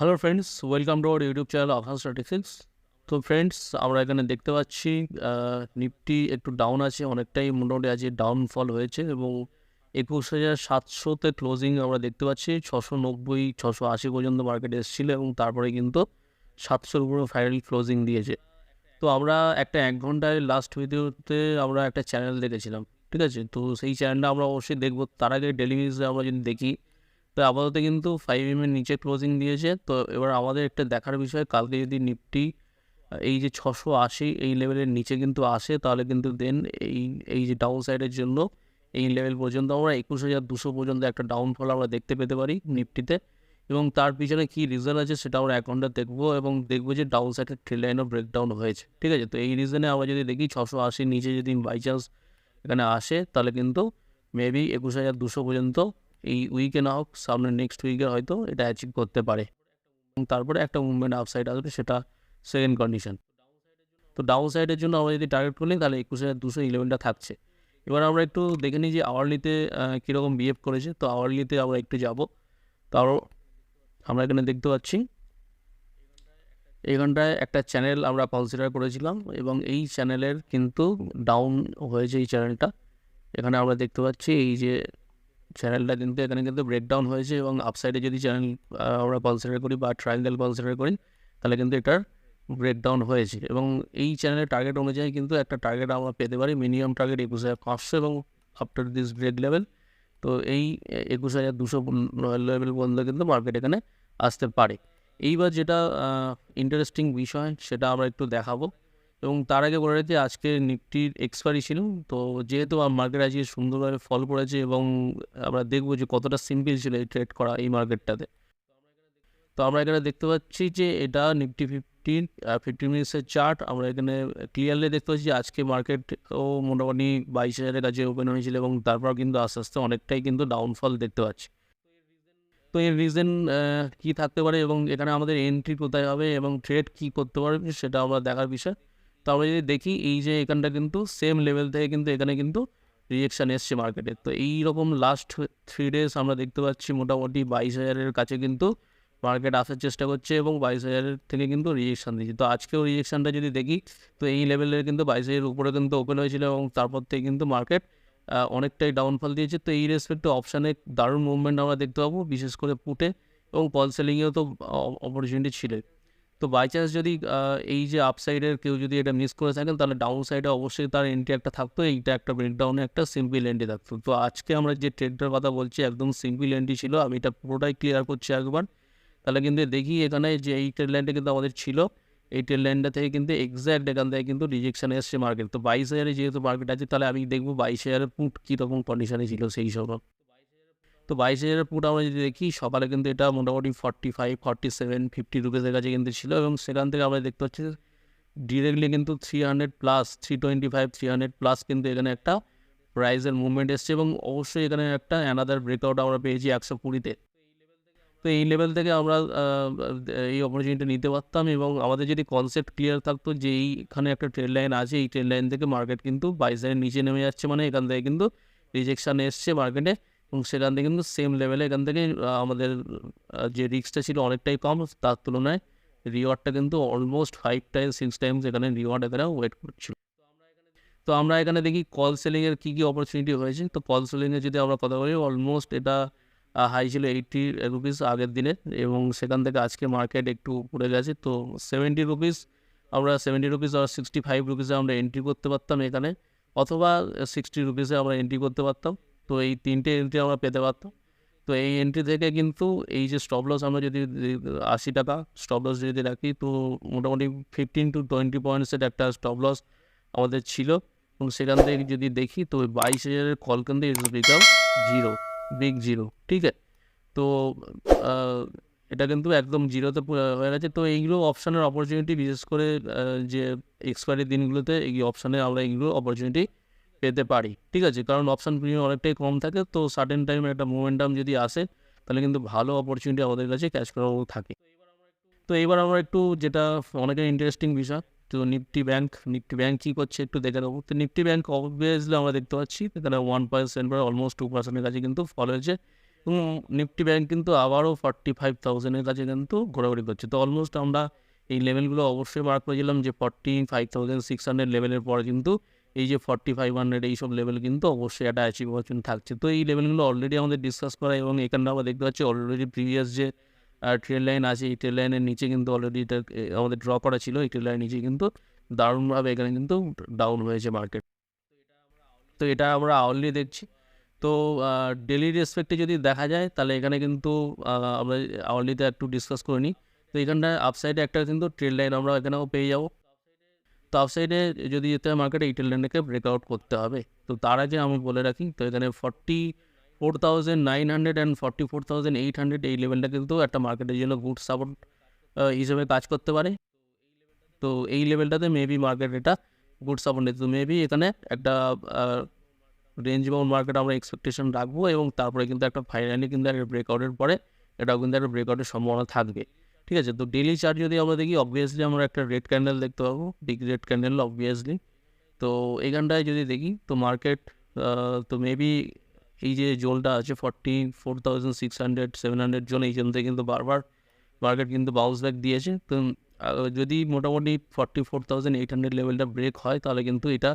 Hello friends welcome to our YouTube channel Afan statistics তো friends আমরা এখানে দেখতে পাচ্ছি নিফটি একটু ডাউন আছে, অনেকটাই মোটামুটি আজকে ডাউনফল হয়েছে এবং একুশ হাজার সাতশোতে ক্লোজিং আমরা দেখতে পাচ্ছি, ছশো নব্বই, ছশো আশি পর্যন্ত মার্কেটে এসেছিল এবং তারপরে কিন্তু সাতশোর উপরে ফাইনাল ক্লোজিং দিয়েছে। তো আমরা একটা এক ঘন্টায় লাস্ট ভিডিওতে আমরা একটা চ্যানেল দেখেছিলাম, ঠিক আছে? তো সেই চ্যানেলটা আমরা অবশ্যই দেখব। তার আগে ডেলি আমরা যদি দেখি তো আপাতত কিন্তু ফাইভ এম এর নিচে ক্লোজিং দিয়েছে। তো এবার আমাদের একটা দেখার বিষয়, কালকে যদি নিফটি এই যে ছশো আশি এই লেভেলের নিচে কিন্তু আসে, তাহলে কিন্তু দেন এই এই যে ডাউন সাইডের জন্য এই লেভেল পর্যন্ত আমরা একুশ হাজার দুশো পর্যন্ত একটা ডাউনফল আমরা দেখতে পেতে পারি নিফটিতে এবং তার পিছনে কী রিজন আছে সেটা আমরা এক দেখব এবং দেখব যে ডাউন সাইডের ট্রেড লাইনও ব্রেকডাউন হয়েছে। ঠিক আছে? তো এই রিজনে আমরা যদি দেখি ছশো আশির নিচে যদি বাই চান্স এখানে আসে, তাহলে কিন্তু মেবি একুশ হাজার দুশো পর্যন্ত এই উইকে না হোক সামনে নেক্সট উইকে হয়তো এটা অ্যাচিভ করতে পারে। এবং তারপরে একটা মুভমেন্ট আপসাইড আসবে, সেটা সেকেন্ড কন্ডিশন তো ডাউন সাইডের জন্য আমরা যদি টার্গেট করি তাহলে একুশ দুশো ইলেভেনটা থাকছে। এবার আমরা একটু দেখে নিই যে আওয়ারলিতে কীরকম বিহেভ করেছে। তো আওয়ারলিতে আমরা একটু যাব। তারও আমরা এখানে দেখতে পাচ্ছি, এখানটায় একটা চ্যানেল আমরা কনসিডার করেছিলাম এবং এই চ্যানেলের কিন্তু ডাউন হয়েছে এই চ্যানেলটা এখানে আমরা দেখতে পাচ্ছি এই যে চ্যানেলটা কিন্তু এখানে কিন্তু ব্রেকডাউন হয়েছে এবং আপসাইডে যদি চ্যানেল আমরা কনসিডার করি বা ট্রায়াঙ্গেল কনসিডার করি, তাহলে কিন্তু এটার ব্রেকডাউন হয়েছে। এবং এই চ্যানেলের টার্গেট অনুযায়ী কিন্তু একটা টার্গেট আমরা পেতে পারি মিনিমাম টার্গেট একুশ হাজার পাঁচশো এবং আফটার দিস ব্রেক লেভেল তো এই একুশ হাজার দুশো লেভেল পর্যন্ত কিন্তু মার্কেট এখানে আসতে পারে। এইবার যেটা ইন্টারেস্টিং বিষয়, সেটা আমরা একটু দেখাবো। এবং তার আগে বলে রাখি, আজকে নিফটির এক্সপায়ারি ছিল। তো যেহেতু মার্কেট আজকে সুন্দরভাবে ফল করেছে এবং আমরা দেখব যে কতটা সিম্পল ছিল এই ট্রেড করা এই মার্কেটটাতে তো আমরা এখানে দেখতে পাচ্ছি যে এটা নিফটি ফিফটিন ফিফটিন মিনিটসের চার্ট আমরা এখানে ক্লিয়ারলি দেখতে পাচ্ছি আজকে মার্কেট ও মোটামুটি বাইশ হাজারের কাছে ওপেন হয়েছিল এবং তারপর কিন্তু আস্তে আস্তে অনেকটাই কিন্তু ডাউনফল দেখতে পাচ্ছি। তো এর রিজন কী থাকতে পারে এবং এখানে আমাদের এন্ট্রি কোথায় হবে এবং ট্রেড কী করতে পারবে সেটা আমরা দেখার বিষয়। তো আমরা যদি দেখি এই যে এখানটা কিন্তু সেম লেভেল থেকে কিন্তু এখানে কিন্তু রিজেকশান এসছে মার্কেটে তো এই রকম লাস্ট থ্রি ডেজ আমরা দেখতে পাচ্ছি মোটামুটি বাইশ হাজারের কাছে কিন্তু মার্কেট আসার চেষ্টা করছে এবং বাইশ হাজারের থেকে কিন্তু রিজেকশান দিচ্ছে। তো আজকেও রিজেকশানটা যদি দেখি, তো এই লেভেলের কিন্তু বাইশ হাজারের উপরে কিন্তু ওপেন হয়েছিল এবং তারপর থেকে কিন্তু মার্কেট অনেকটাই ডাউনফল দিয়েছে। তো এই রেসপেক্টে অপশানে দারুণ মুভমেন্ট আমরা দেখতে পাবো, বিশেষ করে পুটে এবং পল সেলিংয়েও তো অপরচুনিটি ছিল। তো বাই চান্স যদি এই যে আপসাইডের কেউ যদি এটা মিস করে থাকেন তাহলে ডাউন সাইডে অবশ্যই তার এন্ট্রি একটা থাকতো, এইটা একটা ব্রেকডাউনে একটা সিম্পল এন্ট্রি থাকতো। তো আজকে আমরা যে ট্রেডটার কথা বলছি, একদম সিম্পল এন্ট্রি ছিল, আমি এটা পুরোটাই ক্লিয়ার করছি একবার। তাহলে কিন্তু দেখি এখানে যে এই ট্রেড লাইনটা কিন্তু আমাদের ছিল, এই ট্রেড লাইনটা থেকে কিন্তু এক্স্যাক্ট এখান থেকে কিন্তু রিজেকশান এসছে মার্কেট তো বাইশ হাজারে যেহেতু মার্কেট আছে, তাহলে আমি দেখব বাইশ হাজারের পুট কীরকম কন্ডিশনে ছিল সেই সময়। তো বাইশ হাজারের পুট আমরা যদি দেখি সকালে কিন্তু এটা মোটামুটি forty five forty seven fifty রুপিসের কাছে কিন্তু ছিল এবং সেখান থেকে আমরা দেখতে পাচ্ছি ডিরেক্টলি কিন্তু three hundred plus three twenty five three hundred plus কিন্তু এখানে একটা প্রাইজের মুভমেন্ট এসছে এবং অবশ্যই এখানে একটা অ্যানাদার ব্রেকআউট আমরা পেয়েছি একশো কুড়িতে। তো এই লেভেল থেকে আমরা এই অপরচুনিটি নিতে পারতাম এবং আমাদের যদি কনসেপ্ট ক্লিয়ার থাকতো যে এইখানে একটা ট্রেন লাইন আছে, এই ট্রেন লাইন থেকে মার্কেট কিন্তু বাইশ হাজারের নিচে নেমে যাচ্ছে মানে এখান থেকে কিন্তু রিজেকশান এসছে মার্কেটে এবং সেখান থেকে কিন্তু সেম লেভেলে এখান থেকে আমাদের যে রিক্সটা ছিল অনেকটাই কম, তার তুলনায় রিওয়ার্ডটা কিন্তু almost five time six times এখানে রিওয়ার্ড এখানে ওয়েট করছিল। তো আমরা এখানে দেখি কল সেলিংয়ের কী কী অপরচুনিটি হয়েছে। তো কল সেলিংয়ে যদি আমরা কথা বলি অলমোস্ট এটা হাই ছিল এইটটি রুপিস আগের দিনে এবং সেখান থেকে আজকে মার্কেট একটু পড়ে গেছে। তো সেভেন্টি রুপিস আমরা সেভেন্টি রুপিস আর সিক্সটি ফাইভ রুপিসে আমরা এন্ট্রি করতে পারতাম এখানে, অথবা সিক্সটি রুপিসে আমরা এন্ট্রি করতে পারতাম। তো এই তিনটে এন্ট্রি আমরা পেতে পারতাম। তো এই এন্ট্রি থেকে কিন্তু এই যে স্টপ লস আমরা যদি আশি টাকা স্টপ লস যদি রাখি, তো মোটামুটি ফিফটিন টু টোয়েন্টি পয়েন্টসের একটা স্টপ লস আমাদের ছিল। এবং সেখান থেকে যদি দেখি, তো বাইশ হাজারের কল কিন্তু বিকাম জিরো বিগ জিরো ঠিক আছে? তো এটা কিন্তু একদম জিরোতে হয়ে গেছে। তো এইগুলো অপশানের অপরচুনিটি বিশেষ করে যে এক্সপায়ারি দিনগুলোতে এই অপশানে আমরা এইগুলো অপরচুনিটি পেতে পারি। ঠিক আছে? কারণ অপশান প্রিমিয়াম অনেকটাই কম থাকে, তো সার্টেন টাইমে একটা মোমেন্টাম যদি আসে, তাহলে কিন্তু ভালো অপরচুনিটি আমাদের কাছে ক্যাশ করাও থাকে। তো এইবার আমরা একটু যেটা অনেকের ইন্টারেস্টিং বিষয়, তো নিফটি ব্যাংক নিফটি ব্যাংক কী করছে একটু দেখে নেব তো নিফটি ব্যাংক অবভিয়াসলি আমরা দেখতে পাচ্ছি, এখানে ওয়ান পার্সেন্ট বা অলমোস্ট টু পার্সেন্টের কাছে কিন্তু ফল হয়েছে। এবং নিফটি ব্যাংক কিন্তু আবারও ফর্টি ফাইভ থাউজেন্ডের কাছে কিন্তু ঘোরাঘুরি করছে। তো অলমোস্ট আমরা এই লেভেলগুলো অবশ্যই মার্ক করেছিলাম যে forty five thousand six hundred লেভেলের পরে কিন্তু এই যে ফর্টি ফাইভ হান্ড্রেড এইসব লেভেল কিন্তু অবশ্যই একটা অ্যাচিভ থাকছে। তো এই লেভেলগুলো অলরেডি আমাদের ডিসকাস করা এবং এখানে আমরা দেখতে পাচ্ছি অলরেডি প্রিভিয়াস যে ট্রেন লাইন আছে, এই ট্রেন লাইনের নিচে কিন্তু অলরেডি এটা আমাদের ড্র করা ছিল। এই ট্রেন লাইনের নিচে কিন্তু দারুণভাবে এখানে কিন্তু ডাউন হয়েছে মার্কেট তো এটা আমরা আওয়ারলি দেখছি। তো ডেলি রেসপেক্টে যদি দেখা যায়, তাহলে এখানে কিন্তু আমরা আওয়ারলিতে একটু ডিসকাস করে নিই। তো এখানটায় আপসাইডে একটা কিন্তু ট্রেন লাইন আমরা এখানেও পেয়ে যাব। তো আপসাইডে যদি যেতে হয় মার্কেটে এই ট্রেল লাইনটাকে ব্রেকআউট করতে হবে। তো তার আগে আমি বলে রাখি, তো এখানে forty four thousand nine hundred and forty four thousand eight hundred এই লেভেলটা কিন্তু একটা মার্কেটের জন্য গুড সাপোর্ট হিসেবে কাজ করতে পারে। তো এই লেভেলটাতে মেবি মার্কেট এটা গুড সাপোর্ট নিতে মেবি এখানে একটা রেঞ্জ বাউন্ড মার্কেট আমরা এক্সপেকটেশন রাখব এবং তারপরে কিন্তু একটা ফাইনালি কিন্তু একটা ব্রেকআউটের পরে এটাও কিন্তু একটা ব্রেকআউটের সম্ভাবনা থাকবে। ঠিক আছে? তো ডেলি চার্ট যদি আমরা দেখি অবভিয়াসলি আমরা একটা রেড ক্যান্ডেল দেখতে পাবো বিগ রেড ক্যান্ডেল অবভিয়াসলি তো এইখানটায় যদি দেখি, তো মার্কেট তো মেবি এই যে জোলটা আছে forty four thousand six hundred seven hundred zone এই থেকে কিন্তু বারবার মার্কেট কিন্তু বাউন্স ব্যাক দিয়েছে। তো যদি মোটামুটি forty four thousand eight hundred লেভেলটা ব্রেক হয়, তাহলে কিন্তু এটা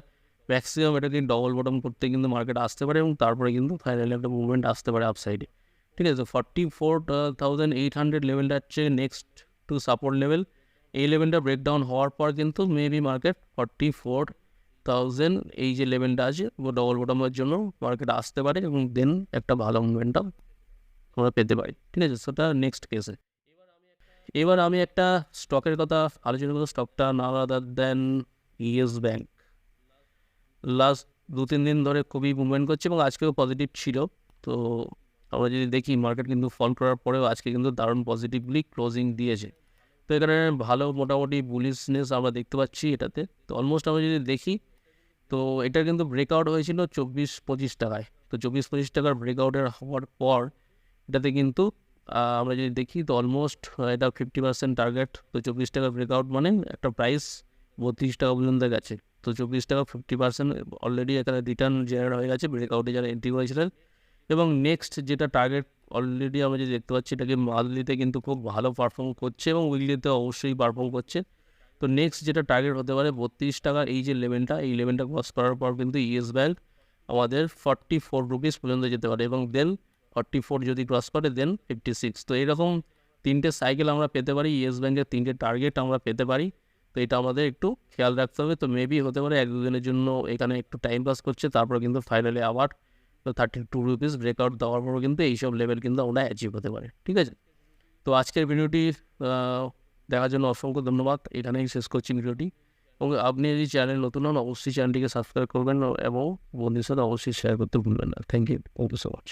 ম্যাক্সিমাম এটাকে ডবল বটম করতে কিন্তু মার্কেট আসতে পারে এবং তারপরে কিন্তু ফাইনালি একটা মুভমেন্ট আসতে পারে আপসাইডে ঠিক আছে forty four thousand eight hundred লেভেলটা হচ্ছে নেক্সট টু সাপোর্ট লেভেল এই লেভেলটা ব্রেকডাউন হওয়ার পর কিন্তু maybe market forty four thousand এই যে লেভেলটা আছে ডবল বটমের জন্য মার্কেট আসতে পারে এবং দেন একটা ভালো মুভমেন্টটা আমরা পেতে পারি। ঠিক আছে সেটা নেক্সট কেসে এবার আমি একটা স্টকের কথা আলোচনা করব স্টকটা না other then Yes Bank last দু তিন দিন ধরে খুবই মুভমেন্ট করছে এবং আজকেও পজিটিভ ছিল, তো আমরা যদি দেখি মার্কেট কিন্তু ফল করার পরেও আজকে কিন্তু দারুণ পজিটিভলি ক্লোজিং দিয়েছে। তো এখানে ভালো মোটামুটি বুলিশনেস আমরা দেখতে পাচ্ছি এটাতে। তো অলমোস্ট আমরা যদি দেখি, তো এটা কিন্তু ব্রেকআউট হয়েছিল চব্বিশ পঁচিশ টাকায়। তো চব্বিশ পঁচিশ টাকার ব্রেকআউটের হওয়ার পর এটাতে কিন্তু আমরা যদি দেখি, তো অলমোস্ট এটা ফিফটি পার্সেন্ট টার্গেট তো চব্বিশ টাকার ব্রেকআউট মানে একটা প্রাইস বত্রিশ টাকা পর্যন্ত গেছে। তো চব্বিশ টাকা ফিফটি পার্সেন্ট অলরেডি এখানে রিটার্ন জেনারেট হয়ে গেছে ব্রেকআউটে যারা এন্ট্রি করেছিলেন এবং নেক্সট যেটা টার্গেট অলরেডি আমরা যে দেখতে পাচ্ছি এটাকে মান্থলিতে কিন্তু খুব ভালো পারফর্ম করছে এবং উইকলিতে অবশ্যই পারফর্ম করছে। তো নেক্সট যেটা টার্গেট হতে পারে বত্রিশ টাকার এই যে লেভেলটা এই লেভেলটা ক্রস করার পর কিন্তু ইয়েস ব্যাংক আমাদের ফর্টি ফোর রুপিস পর্যন্ত যেতে পারে এবং দেন ফর্টি ফোর যদি ক্রস করে দেন ফিফটি সিক্স তো এরকম তিনটে সাইকেল আমরা পেতে পারি ইয়েস ব্যাংকের তিনটে টার্গেট আমরা পেতে পারি। তো এটা আমাদের একটু খেয়াল রাখতে হবে। তো মেবি হতে পারে এক দুদিনের জন্য এখানে একটু টাইম পাস করছে, তারপর কিন্তু ফাইনালি আবার থার্টি টু রুপিস ব্রেকআউট দেওয়ার পরও কিন্তু এইসব লেভেল কিন্তু আমরা অ্যাচিভ হতে পারে, ঠিক আছে? তো আজকের ভিডিওটি দেখার জন্য অসংখ্য ধন্যবাদ। এখানেই শেষ করছি ভিডিওটি এবং আপনি যদি চ্যানেল নতুন হন, অবশ্যই চ্যানেলটিকে সাবস্ক্রাইব করবেন এবং বন্ধুদের সাথে অবশ্যই শেয়ার করতে ভুলবেন না। Thank you thank you so much